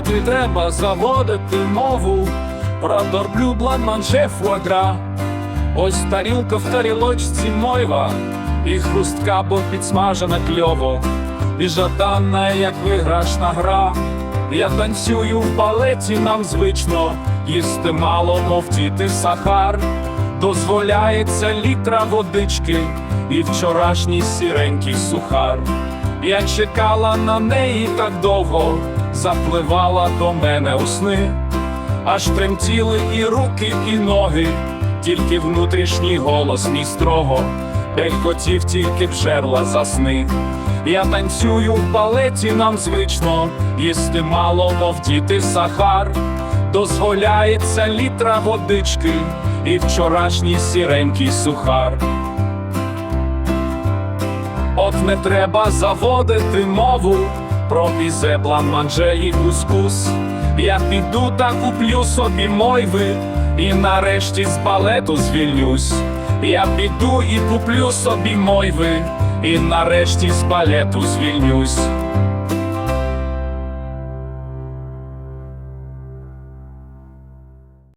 не треба заводити мову про торблю бланманже фуагра. Ось тарілка в тарілочці мойва, і хрустка, бо підсмажена кльово, і жаданна, як виграшна гра. Я танцюю в балеті, нам звично, їсти мало, мов діти сахар. Дозволяється літра водички і вчорашній сіренький сухар. Я чекала на неї так довго, запливала до мене у сни, аж тремтіли і руки, і ноги, тільки внутрішній голос мій строго, хотів тільки б жерла засни. Я танцюю в балеті, нам звично, їсти мало, мов діти сахар. Дозволяється літра водички і вчорашній сіренький сухар. От не треба заводити мову про пізе, бланманже і кускус. Я піду та куплю собі мойви, і нарешті з балету звільнюсь. Я піду і куплю собі мойви, і нарешті з балету звільнюсь.